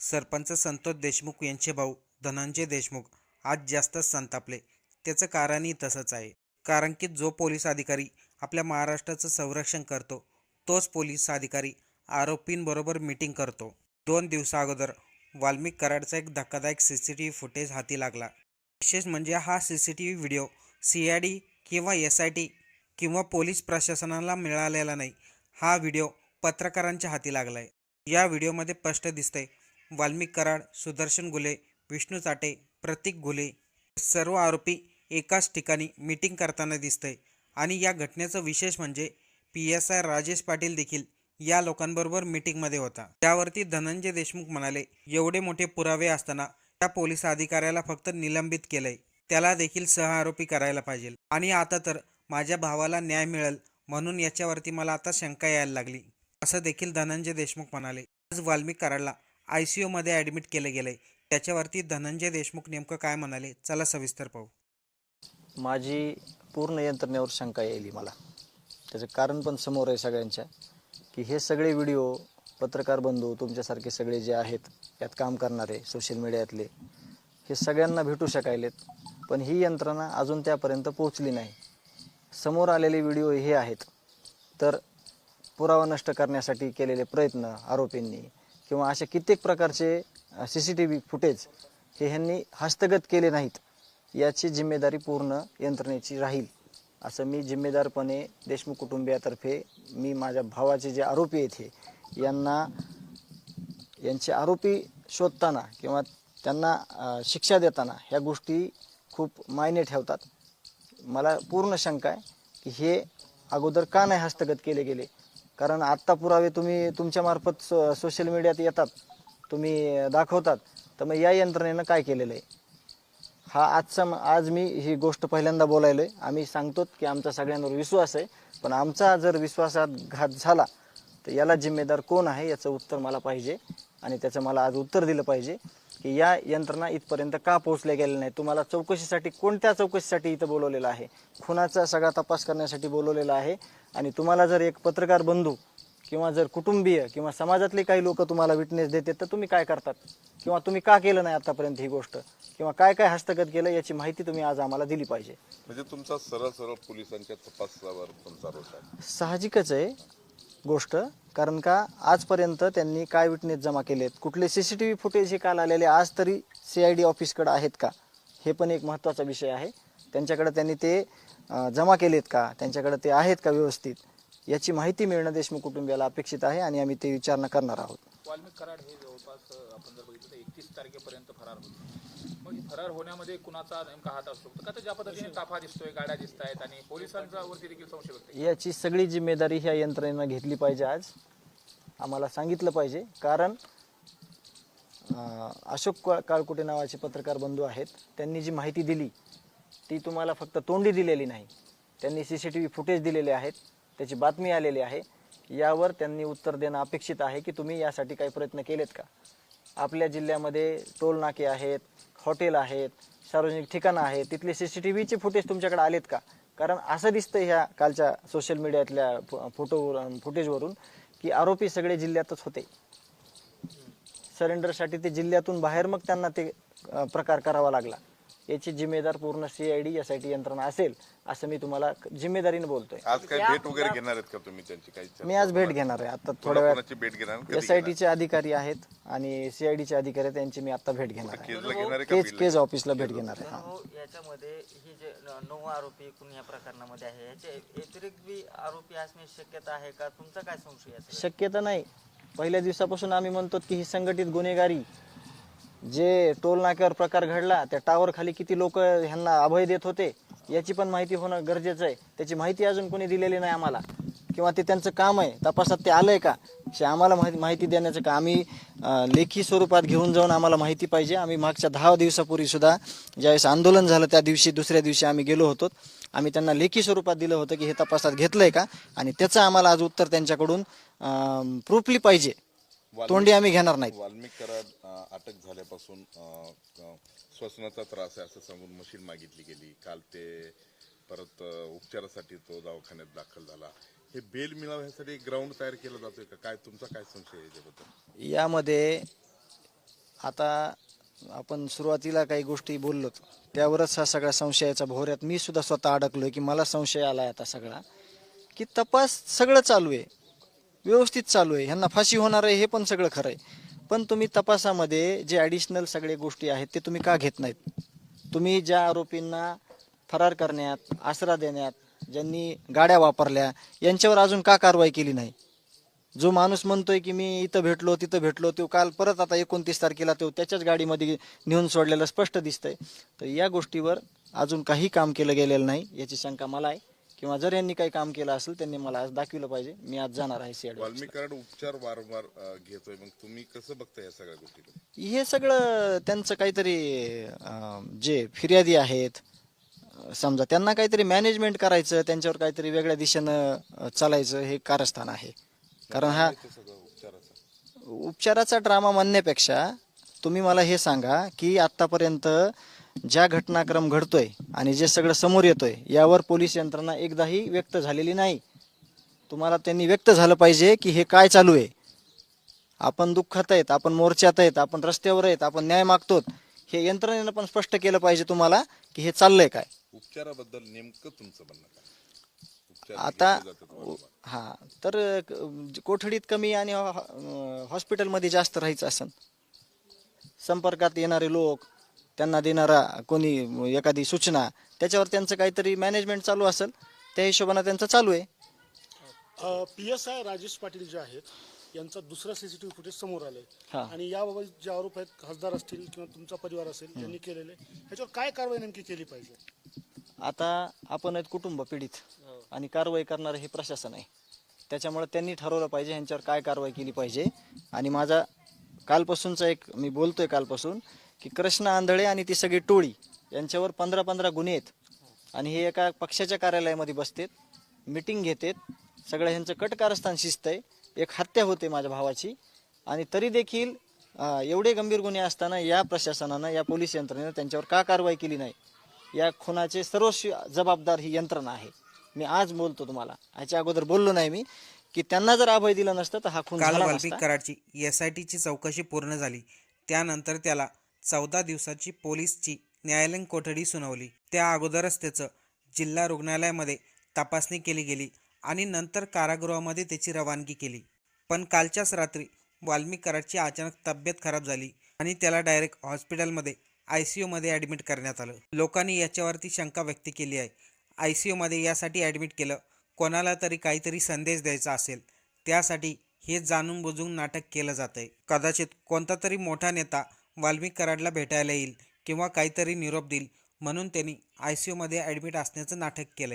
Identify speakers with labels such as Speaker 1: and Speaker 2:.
Speaker 1: सरपंच संतोष देशमुख यांचे भाऊ धनंजय देशमुख आज जास्तच संतापले. त्याचं कारणही तसंच आहे. कारण की जो पोलीस अधिकारी आपल्या महाराष्ट्राचं संरक्षण करतो तोच पोलीस अधिकारी आरोपींबरोबर मीटिंग करतो. दोन दिवसाअगोदर वाल्मिक कराडचा एक धक्कादायक C C T V footage हाती लागला. विशेष म्हणजे हा C C T V video C I D किंवा एस आय टी किंवा पोलीस प्रशासनाला मिळालेला नाही. हा व्हिडिओ पत्रकारांच्या हाती लागला आहे या व्हिडिओमध्ये स्पष्ट दिसतंय वाल्मिक कराड सुदर्शन गुले विष्णू चाटे प्रतीक गुले सर्व आरोपी एकाच ठिकाणी मीटिंग करताना दिसतंय. आणि या घटनेचं विशेष म्हणजे P S I Rajesh Patil देखील या लोकांबरोबर मीटिंगमध्ये होता. त्यावरती धनंजय देशमुख म्हणाले एवढे मोठे पुरावे असताना त्या पोलीस अधिकाऱ्याला फक्त निलंबित केलंय. त्याला देखील सह आरोपी करायला पाहिजे. आणि आता तर माझ्या भावाला न्याय मिळेल म्हणून याच्यावरती मला आता शंका यायला लागली. असं देखील धनंजय देशमुख म्हणाले. आज वाल्मिक कराडला आय सी यूमध्ये ॲडमिट केलं गेलं. आहे त्याच्यावरती धनंजय देशमुख नेमकं काय म्हणाले? चला सविस्तर पाहू.
Speaker 2: माझी पूर्ण यंत्रणेवर शंका येईली मला. त्याचं कारण पण समोर आहे सगळ्यांच्या की हे सगळे व्हिडिओ पत्रकार बंधू तुमच्यासारखे सगळे जे आहेत यात काम करणारे सोशल मीडियातले हे सगळ्यांना भेटू शकायलेत पण ही यंत्रणा अजून त्यापर्यंत पोहोचली नाही. समोर आलेले व्हिडिओ हे आहेत. तर पुरावा नष्ट करण्यासाठी केलेले प्रयत्न आरोपींनी किंवा अशा कित्येक प्रकारचे C C T V footage हे ह्यांनी हस्तगत केले नाहीत. याची जिम्मेदारी पूर्ण यंत्रणेची राहील. असं मी जिम्मेदारपणे देशमुख कुटुंबियातर्फे मी माझ्या भावाचे जे आरोपी आहेत हे यांना यांचे आरोपी शोधताना किंवा त्यांना शिक्षा देताना ह्या गोष्टी खूप मायने ठेवतात. मला पूर्ण शंका आहे की हे अगोदर का नाही हस्तगत केले गेले? कारण आत्ता पुरावे तुम्ही तुमच्यामार्फत सो सोशल मीडियात येतात. तुम्ही दाखवतात. तर मग या यंत्रणेनं काय केलेलं आहे? हा आजचा आज मी ही गोष्ट पहिल्यांदा बोलायलो आहे आम्ही सांगतो की आमचा सगळ्यांवर विश्वास आहे. पण आमचा जर विश्वासात घात झाला तर याला जिम्मेदार कोण आहे? याचं उत्तर मला पाहिजे. आणि त्याचं मला आज उत्तर दिलं पाहिजे. की या यंत्रणा इथपर्यंत का पोहोचल्या गेल्या नाही तुम्हाला चौकशीसाठी कोणत्या चौकशीसाठी इथं बोलवलेलं आहे? खुनाचा सगळा तपास करण्यासाठी बोलवलेला आहे. आणि तुम्हाला जर एक पत्रकार बंधू किंवा जर कुटुंबीय किंवा समाजातले काही लोक तुम्हाला विटनेस देते तर तुम्ही काय करतात? किंवा तुम्ही का केलं नाही आतापर्यंत ही गोष्ट? किंवा काय काय हस्तगत केलं याची माहिती तुम्ही आज आम्हाला दिली पाहिजे.
Speaker 3: म्हणजे तुमचा सरळ सरळ पोलिसांच्या तपासावर तुमचा रोष आहे.
Speaker 2: साहजिकच आहे. गोष्ट कारण का आजपर्यंत त्यांनी काय विटनेस जमा केले आहेत कुठले C C T V footage हे काल आलेले आज तरी सी आय डी ऑफिसकडे आहेत का? हे पण एक महत्त्वाचा विषय आहे. त्यांच्याकडे त्यांनी ते जमा केलेत का? त्यांच्याकडे ते आहेत का व्यवस्थित? याची माहिती मिळणं देशमुख कुटुंबियाला अपेक्षित आहे आणि आम्ही ते विचारणा करणार आहोत.
Speaker 4: वाल्मिक कराड हे जवळपास आपण जर बघितलं तर एकतीस तारखेपर्यंत फरार होते. मग फरार होण्यामध्ये कुणाचा नेमका हात असतो? का तर ज्या पद्धतीने ताफा दिसतोय गाड्या दिसत आहेत आणि पोलिसांचा वरती देखील संशय व्यक्त
Speaker 2: याची सगळी जिम्मेदारी ह्या यंत्रणेनं घेतली पाहिजे आज. आम्हाला सांगितलं पाहिजे. कारण अं, अशोक का- काळकुटे नावाचे पत्रकार बंधू आहेत. त्यांनी जी माहिती दिली ती तुम्हाला फक्त तोंडी दिलेली नाही. त्यांनी C C T V footage दिलेले आहेत. त्याची बातमी आलेली आहे. यावर त्यांनी उत्तर देणं अपेक्षित आहे की तुम्ही यासाठी काही प्रयत्न केलेत का? आपल्या जिल्ह्यामध्ये टोल नाके आहेत. हॉटेल आहेत सार्वजनिक ठिकाणं आहेत तिथले सी सी टी व्हीचे फुटेज तुमच्याकडे आलेत का? कारण असं दिसतं ह्या कालच्या सोशल मीडियातल्या फोटोवरून फुटेजवरून की आरोपी सगळे जिल्ह्यातच होते. सरेंडरसाठी ते जिल्ह्यातून बाहेर मग त्यांना ते प्रकार करावा लागला. याची जिम्मेदार पूर्ण C I D S I T यंत्रणा असेल असं मी तुम्हाला जिम्मेदारीने बोलतोय
Speaker 3: आज काय भेट वगैरे घेणार आहेत का तुम्ही त्यांची काही?
Speaker 2: मी आज भेट घेणार आहे आता थोड्या
Speaker 3: कोणाची भेट घेणार कधी
Speaker 2: एस आय
Speaker 3: घेणार?
Speaker 2: टीचे अधिकारी आहेत आणि सी आय डीचे अधिकारी आहेत त्यांची मी आता भेट घेणार आहे
Speaker 3: केजला घेणार आहे का
Speaker 2: केज? केज ऑफिसला भेट घेणार आहे हा.
Speaker 5: याच्यामध्ये ही जे न- नऊ आरोपी एकूण या प्रकरणामध्ये आहे याचे व्यतिरिक्त बी आरोपी असण्याची शक्यता आहे का तुमचा काय संशय
Speaker 2: शक्यता नाही पहिल्या दिवसापासून आम्ही म्हणतो की ही संघटित गुन्हेगारी जे टोल नाक्यावर प्रकार घडला त्या टावर खाली किती लोक ह्यांना अभय देत होते याची पण माहिती होणं गरजेचं आहे. त्याची माहिती अजून कोणी दिलेली नाही आम्हाला. किंवा ते त्यांचं काम आहे तपासात ते आलंय का? हे आम्हाला माहिती माहिती देण्याचं का? आम्ही लेखी स्वरूपात घेऊन जाऊन आम्हाला माहिती पाहिजे. आम्ही मागच्या दहा दिवसापूर्वी सुद्धा ज्यावेळेस आंदोलन झालं त्या दिवशी दुसऱ्या दिवशी आम्ही गेलो होतो. आम्ही त्यांना लेखी स्वरूपात दिलं होतं की हे तपासात घेतलंय का? आणि त्याचं आम्हाला आज उत्तर त्यांच्याकडून प्रूफली पाहिजे. तोंडी आम्ही घेणार नाहीत.
Speaker 3: वाल्मिक कराड अं, अटक झाल्यापासून अं, श्वसनाचा त्रास आहे असं सांगून मशीन मागितली गेली. काल ते परत अं, उपचारासाठी तो दवाखान्यात दाखल झाला. हे बेल मिळावं ह्यासाठी ग्राउंड तयार केलं जातोय का? काय तुमचा काय संशय आहे याच्याबद्दल?
Speaker 2: यामध्ये आता आपण सुरुवातीला काही गोष्टी बोललो त्यावरच हा सगळा संशयाचा भोवऱ्यात मी सुद्धा स्वतः अडकलोय की मला संशय आलाय आता सगळा. की तपास सगळं चालू आहे. व्यवस्थित चालू आहे. ह्यांना फाशी होणार आहे हे पण सगळं खरं आहे. पण तुम्ही तपासामध्ये जे ॲडिशनल सगळे गोष्टी आहेत ते तुम्ही का घेत नाहीत? तुम्ही ज्या आरोपींना फरार करण्यात आसरा देण्यात ज्यांनी गाड्या वापरल्या यांच्यावर अजून का कारवाई केली नाही? जो माणूस म्हणतोय की मी इथं भेटलो तिथं भेटलो तो काल परत आता एकोणतीस तारखेला तो त्याच्याच गाडीमध्ये नेऊन सोडलेलं स्पष्ट दिसतंय. तर या गोष्टीवर अजून काही काम केलं गेलेलं नाही याची शंका मला आहे. किंवा जर यांनी काही काम केलं असेल त्यांनी मला आज दाखविलं पाहिजे. मी आज जाणार आहे सीआयडी
Speaker 3: वाल्मिक कराड उपचार वारंवार अ, घेतोय. मग तुम्ही कसं बघता या सगळ्या गोष्टीकडे
Speaker 2: हे सगळं त्यांचं काहीतरी अं, जे फिर्यादी आहेत अं, समजा त्यांना काहीतरी मॅनेजमेंट करायचं त्यांच्यावर काहीतरी वेगळ्या दिशेनं अं, चालायचं हे कारस्थान आहे. कारण हा
Speaker 3: ते सगळं उपचाराचं?
Speaker 2: उपचाराचा ड्रामा म्हणण्यापेक्षा तुम्ही मला हे सांगा की आत्तापर्यंत ज्या घटनाक्रम घडतोय आणि जे सगळं समोर येतोय यावर पोलीस यंत्रणा एकदाही व्यक्त झालेली नाही. तुम्हाला त्यांनी व्यक्त झालं पाहिजे की हे काय चालू आहे. आपण दुःखात आहेत आपण मोर्चात आहेत आपण रस्त्यावर आहेत आपण न्याय मागतो हे यंत्रणेनं पण स्पष्ट केलं पाहिजे तुम्हाला की हे चाललंय काय.
Speaker 3: उपचाराबद्दल नेमकं तुमचं म्हणणं
Speaker 2: आता. हा तर कोठडीत कमी आणि हॉस्पिटलमध्ये जास्त राहायचं असन. संपर्कात येणारे लोक त्यांना देणारा कोणी एखादी सूचना त्याच्यावर त्यांचं काहीतरी मॅनेजमेंट चालू असेल त्या हिशोबानं त्यांचं चालू आहे.
Speaker 6: P S I Rajesh Patil जे आहेत यांचा दुसरा सीसीटीव्ही फुटेज समोर आलंय.
Speaker 2: हा.
Speaker 6: आणि याबाबत जे आरोप आहेत खासदार असतील किंवा तुमचा परिवार असेल यांनी केलेले ह्याच्यावर काय कारवाई नेमकी केली पाहिजे?
Speaker 2: आता आपण आहेत कुटुंब पीडित आणि कारवाई करणारं हे प्रशासन आहे. त्याच्यामुळे त्यांनी ठरवलं पाहिजे ह्यांच्यावर काय कारवाई केली पाहिजे. आणि माझा कालपासूनचा एक मी बोलतोय कालपासून की कृष्ण आंधळे आणि ती सगळी टोळी यांच्यावर पंधरा पंधरा गुन्हे आहेत. आणि हे एका पक्षाच्या कार्यालयामध्ये बसतेत मिटिंग घेतेत. सगळं ह्यांचं कट कारस्थान शिजतंय एक हत्या होते माझ्या भावाची. आणि तरी देखील एवढे गंभीर गुन्हे असताना या प्रशासनानं या पोलीस यंत्रणेनं त्यांच्यावर का कारवाई केली नाही? या खुनाचे सर्वस्वी जबाबदार ही यंत्रणा आहे. मी आज बोलतो तुम्हाला. ह्याच्या अगोदर बोललो नाही मी की त्यांना जर अभय दिला नसतं तर हा खून
Speaker 1: कराडची एस आय टीची चौकशी पूर्ण झाली. त्यानंतर त्याला चौदा दिवसाची पोलीसची न्यायालयीन कोठडी सुनावली. त्या अगोदरच त्याचं जिल्हा रुग्णालयामध्ये तपासणी केली गेली आणि नंतर कारागृहामध्ये त्याची रवानगी केली. पण कालच्याच रात्री वाल्मिक अचानक तब्येत खराब झाली आणि त्याला डायरेक्ट हॉस्पिटलमध्ये आय सी यूमध्ये ॲडमिट करण्यात आलं. लोकांनी याच्यावरती शंका व्यक्त केली आहे. आय सी यूमध्ये यासाठी ॲडमिट केलं कोणाला तरी काहीतरी संदेश द्यायचा असेल त्यासाठी हे जाणून बुजून नाटक केलं जात आहे कदाचित कोणता तरी मोठा नेता वाल्मिक कराडला भेटायला येईल किंवा काहीतरी निरोप देईल म्हणून त्यांनी आय सी यूमध्ये ॲडमिट असण्याचं नाटक केलं